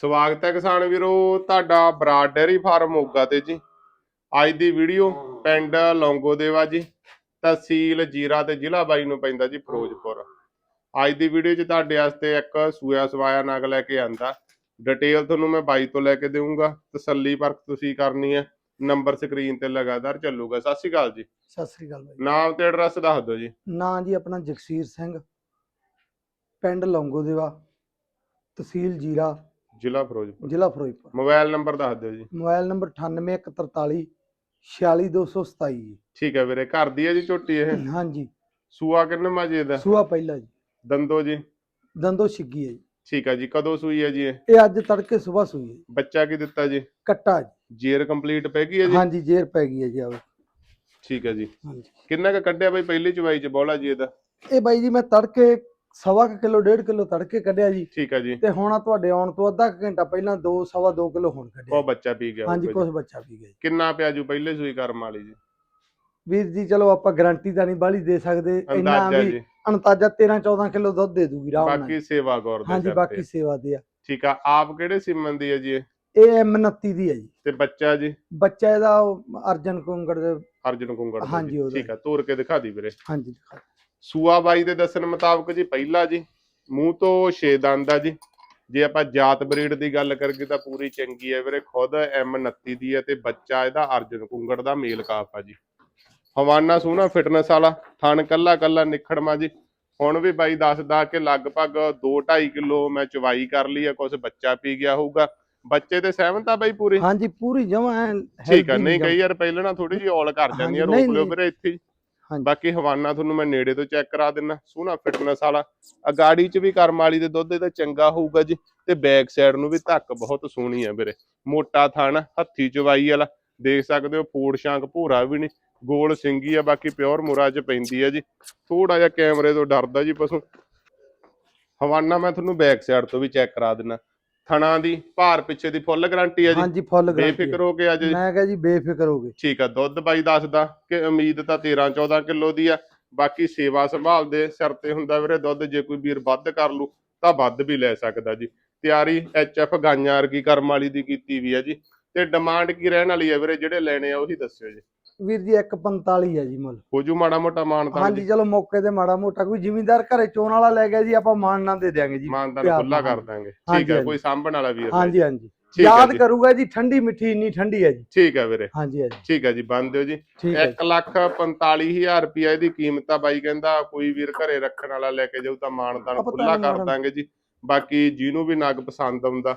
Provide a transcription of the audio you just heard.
ਸਵਾਗਤ ਹੈ ਕਿਸਾਨ ਵੀਰੋ ਤੁਹਾਡਾ ਬਰਾਡ ਡੇਅਰੀ ਫਾਰਮ ਮੋਗਾ ਤੇ ਜੀ। ਅੱਜ ਦੀ ਵੀਡੀਓ ਪਿੰਡ ਲੌਂਗੋਦੇਵਾ ਜੀ ਤਹਿਸੀਲ ਜੀਰਾ ਤੇ ਜ਼ਿਲ੍ਹਾ ਬਾਈ ਨੂੰ ਪੈਂਦਾ ਜੀ ਫਿਰੋਜ਼ਪੁਰ। ਅੱਜ ਦੀ ਵੀਡੀਓ 'ਚ ਤੁਹਾਡੇ ਵਾਸਤੇ ਇੱਕ ਸੂਆ ਸਵਾਇਆ ਨਗ ਲੈ ਕੇ ਆਂਦਾ। ਡਿਟੇਲ ਤੁਹਾਨੂੰ ਮੈਂ ਬਾਈ ਤੋਂ ਲੈ ਕੇ ਦੇਵਾਂਗਾ ਤਸੱਲੀ ਪਰਖ ਤੁਸੀਂ ਕਰਨੀ ਹੈ। ਨੰਬਰ ਸਕਰੀਨ ਤੇ ਲਗਾਤਾਰ ਚੱਲੂਗਾ। ਸਤਿ ਸ਼੍ਰੀ ਅਕਾਲ ਜੀ। ਸਤਿ ਸ੍ਰੀ ਅਕਾਲ ਬਾਈ। ਨਾਮ ਤੇ ਐਡਰੈਸ ਦੱਸ ਦਿਓ ਜੀ। ਨਾਂ ਜੀ ਆਪਣਾ ਜਗਸੀਰ ਸਿੰਘ। ਪਿੰਡ ਲੌਂਗੋਦੇਵਾ। ਤਹਿਸੀਲ ਜੀਰਾ। ਜ਼ਿਲ੍ਹਾ ਫਿਰੋਜ਼ਪੁਰ। ਜ਼ਿਲ੍ਹਾ ਫਿਰੋਜ਼ਪੁਰ। ਮੋਬਾਈਲ ਨੰਬਰ ਦੱਸ ਦਿਓ ਜੀ। ਮੋਬਾਈਲ ਨੰਬਰ 98143 46227 ਜੀ। ਠੀਕ ਹੈ ਵੀਰੇ ਘਰ ਦੀ ਹੈ ਜੀ ਝੋਟੀ ਇਹ? ਹਾਂਜੀ। ਸੂਆ ਕਿੰਨੇ ਮਾਜੇ ਦਾ ਸੂਆ ਪਹਿਲਾ ਜੀ। ਦੰਦੋ ਜੀ? ਦੰਦੋ ਛਿੱਗੀ ਹੈ ਜੀ। ਠੀਕ ਹੈ ਜੀ ਕਦੋਂ ਸੂਈ ਹੈ ਜੀ ਇਹ? ਇਹ ਅੱਜ ਤੜਕੇ ਸਵੇਰ ਸੂਈ ਹੈ ਜੀ। ਬੱਚਾ ਕੀ ਦਿੱਤਾ ਜੀ? ਕੱਟਾ ਜੀ। ਜੇਰ ਕੰਪਲੀਟ ਪੈ ਗਈ ਹੈ ਜੀ? ਹਾਂਜੀ ਜੇਰ ਪੈ ਗਈ ਹੈ ਜੀ ਆਵੇ। ਠੀਕ ਹੈ ਜੀ। ਹਾਂਜੀ। ਕਿੰਨਾ ਕ ਕੱਢਿਆ ਬਈ ਪਹਿਲੀ ਚਵਾਈ ਚ ਬੋਲਾ ਜੀ ਇਹਦਾ? ਇਹ ਬਾਈ ਜੀ ਮੈਂ ਤੜਕੇ ਸਵਾ ਕੁ ਕਿਲੋ ਡੇਢ ਕਿਲੋ ਤੜਕੇ ਕੱਢਿਆ ਜੀ ਠੀਕ ਹੈ ਜੀ ਤੇ ਹੁਣ ਆ ਤੁਹਾਡੇ ਆਉਣ ਤੋਂ ਅੱਧਾ ਕੁ ਘੰਟਾ ਪਹਿਲਾਂ 2 ਸਵਾ 2 ਕਿਲੋ ਹੁਣ ਕੱਢਿਆ ਉਹ ਬੱਚਾ ਪੀ ਗਿਆ ਹਾਂਜੀ ਕੁਝ। ਬੱਚਾ ਪੀ ਗਿਆ ਜੀ। ਕਿੰਨਾ ਪਿਆ ਜੂ ਪਹਿਲੇ ਸੂਈ ਕਰਮ ਵਾਲੀ ਜੀ ਵੀਰ ਜੀ ਚਲੋ ਆਪਾਂ ਗਾਰੰਟੀ ਤਾਂ ਨਹੀਂ ਬਾਹਲੀ ਦੇ ਸਕਦੇ ਇੰਨਾ ਅੰਦਾਜ਼ਾ ਵੀ ਜੀ ਅੰਤਾਜਾ 13 14 ਕਿਲੋ ਦੁੱਧ ਦੇ ਦੂਗੀ ਰਾਮ ਨਾਲ ਬਾਕੀ ਸੇਵਾ ਗੌਰ ਦੇ ਹਾਂਜੀ ਬਾਕੀ। ਸੇਵਾ ਦੇ ਆ ਠੀਕ ਆ ਆਪ ਕਿਹੜੇ ਸਿਮਨ ਦੀ ਹੈ ਜੀ ਇਹ? ਇਹ ਐਮ 29 ਦੀ ਹੈ ਜੀ ਤੇ ਬੱਚਾ ਜੀ ਬੱਚਾ ਇਹਦਾ ਉਹ ਅਰਜਨ ਕੁੰਗੜ ਦੇ ਅਰਜਨ ਕੁੰਗੜ ਦਾ ਹਾਂਜੀ, ਜੀ। ਉਹਦਾ ਠੀਕ ਆ ਤੋਰ ਕੇ ਦਿਖਾ ਦੀ ਵੀਰੇ ਹਾਂਜੀ ਦਿਖਾ। ਸੂਆ ਬਾਈ ਦੇ ਦੱਸਣ ਮੁਤਾਬਕ ਜੀ ਪਹਿਲਾ ਜੀ ਮੂੰਹ ਤੋਂ ਛੇ ਦੰਦ ਆ ਜੀ। ਜੇ ਆਪਾਂ ਜਾਤ ਬਰੀਡ ਦੀ ਗੱਲ ਕਰੀਏ ਤਾਂ ਪੂਰੀ ਚੰਗੀ ਹੈ ਵੀਰੇ ਖੁਦ M29 ਦੀ ਹੈ ਤੇ ਬੱਚਾ ਇਹਦਾ ਅਰਜਨ ਕੁੰਗੜ ਦਾ ਮੇਲ ਕਾਫ ਆ ਜੀ। ਹਵਾਨਾ ਸੋਹਣਾ ਫਿਟਨੈਸ ਵਾਲਾ ਥਣ ਕੱਲਾ ਕੱਲਾ ਨਿਖੜਮਾ ਜੀ। ਹੁਣ ਵੀ ਬਾਈ ਦੱਸਦਾ ਕਿ ਲਗਭਗ 2.5 ਕਿਲੋ ਮੈਂ ਚਵਾਈ ਕਰ ਲਈ ਆ ਕੁਝ ਬੱਚਾ ਪੀ ਗਿਆ ਹੋਊਗਾ। ਬੱਚੇ ਤੇ ਸਹਿਮਤ ਆ ਬਾਈ ਪੂਰੀ? ਹਾਂਜੀ ਪੂਰੀ ਜਮਾ ਹੈ ਠੀਕ ਆ ਨਹੀਂ ਕਈ ਯਾਰ ਪਹਿਲਾਂ ਨਾ ਥੋੜੀ ਜਿਹੀ ਔਲ ਕਰ ਜਾਂਦੀ ਆ ਰੋਕ ਲਿਓ। ਵੀਰੇ ਇੱਥੇ। ਬਾਕੀ ਹਵਾਨਾ ਤੁਹਾਨੂੰ ਮੈਂ ਨੇੜੇ ਤੋਂ ਚੈੱਕ ਕਰਾ ਦਿੰਨਾ, ਸੋਹਣਾ ਫਿਟਨੈਸ ਵਾਲਾ। ਅਗਾੜੀ 'ਚ ਵੀ ਕਰਮ ਵਾਲੀ ਦੇ ਦੁੱਧ ਇਹਦਾ ਚੰਗਾ ਹੋਊਗਾ ਜੀ, ਤੇ ਬੈਕ ਸਾਈਡ ਨੂੰ ਵੀ ਧੱਕ ਬਹੁਤ ਸੋਹਣੀ ਆ ਵੀਰੇ। ਮੋਟਾ ਥਣ, ਹੱਥੀ ਚਵਾਈ ਵਾਲਾ, ਦੇਖ ਸਕਦੇ ਹੋ ਫੂੜ ਸ਼ਾਂਕ ਭੂਰਾ ਵੀ ਨਹੀਂ, ਗੋਲ ਸਿੰਗੀ ਆ, ਬਾਕੀ ਪਿਓਰ ਮੁਰਾ 'ਚ ਪੈਂਦੀ ਆ ਜੀ। ਥੋੜਾ ਜਿਹਾ ਕੈਮਰੇ ਤੋਂ ਡਰਦਾ ਜੀ ਪਸ਼ੂ। ਹਵਾਨਾ ਮੈਂ ਤੁਹਾਨੂੰ ਬੈਕ ਸਾਈਡ ਤੋਂ ਵੀ ਚੈੱਕ ਕਰਾ ਦਿੰਨਾ। ਥਣਾ ਦੀ ਭਾਰ ਪਿੱਛੇ ਦੀ ਫੁੱਲ ਗਾਰੰਟੀ ਆ ਜੀ। ਹਾਂਜੀ ਫੁੱਲ ਬੇਫਿਕਰ ਹੋ ਕੇ ਅੱਜ ਮੈਂ ਕਿਹਾ ਜੀ ਬੇਫਿਕਰ ਹੋ ਗਏ। ਠੀਕ ਆ ਦੁੱਧ ਬਾਈ ਦੱਸਦਾ ਕਿ ਉਮੀਦ ਤਾਂ 13 14 ਕਿਲੋ ਦੀ ਆ। ਬਾਕੀ ਸੇਵਾ ਸੰਭਾਲ ਦੇ ਸਿਰ ਤੇ ਹੁੰਦਾ ਵੀਰੇ ਦੁੱਧ ਜੇ ਕੋਈ ਵੀਰ ਵੱਧ ਕਰ ਲੂ ਤਾਂ ਵੱਧ ਵੀ ਲੈ ਸਕਦਾ ਜੀ। ਤਿਆਰੀ ਐਫ ਗਾਈਆਂ ਵਰਗੀ ਕਰਮ ਵਾਲੀ ਦੀ ਕੀਤੀ ਵੀ ਆ ਜੀ। ਤੇ ਡਿਮਾਂਡ ਕੀ ਰਹਿਣ ਵਾਲੀ ਆ ਵੀਰੇ? ਜਿਹੜੇ ਲੈਣੇ ਆ ਉਹੀ ਦੱਸਿਓ ਜੀ। ਵੀਰ ਜੀ 145 ਹੈ ਜੀ ਮੁੱਲ। ਹੋ ਜੂ ਮਾੜਾ ਮੋਟਾ ਮਾਨਤਾਨ ਹਾਂਜੀ ਜੀ ਚਲੋ ਮੌਕੇ ਤੇ ਮਾੜਾ ਮੋਟਾ ਕੋਈ ਜ਼ਿਮੀਂਦਾਰ ਘਰੇ ਚੋਣ ਵਾਲਾ ਲੈ ਗਿਆ ਜੀ ਆਪਾਂ ਮਾਨ ਨਾ ਦੇ ਦਿਆਂਗੇ ਜੀ। ਮਾਨਤਾਨ ਪਿਆਰ ਖੁੱਲਾ। ਕਰ ਦਾਂਗੇ। ਹਾਂਜੀ, ਠੀਕ ਹੈ ਹਾਂਜੀ। ਕੋਈ ਸਾਂਭਣ ਵਾਲਾ ਵੀਰ ਹਾਂਜੀ ਹਾਂਜੀ। ਹੈ ਯਾਦ। ਕਰੂਗਾ ਜੀ ਠੰਡੀ ਮਿੱਠੀ ਇੰਨੀ ਠੰਡੀ ਹੈ ਜੀ। ਠੀਕ ਹੈ ਵੀਰੇ। ਹਾਂਜੀ ਹਾਂਜੀ। ਠੀਕ ਹੈ ਜੀ ਬੰਦ ਦਿਓ ਜੀ। ਠੀਕ ਹੈ 1 ਲੱਖ 45000 ਰੁਪਇਆ ਇਹਦੀ ਕੀਮਤ ਆ ਬਾਈ ਕਹਿੰਦਾ ਕੋਈ ਵੀਰ ਘਰੇ ਰੱਖਣ ਵਾਲਾ ਲੈ ਕੇ ਜਾਊ ਤਾਂ ਮਾਨਤਾਨ ਆਪਾਂ ਖੁੱਲਾ ਤਾਂ ਕਰ ਦਾਂਗੇ ਜੀ। ਬਾਕੀ ਜਿਹਨੂੰ ਵੀ ਨਗ ਪਸੰਦ ਆਉਂਦਾ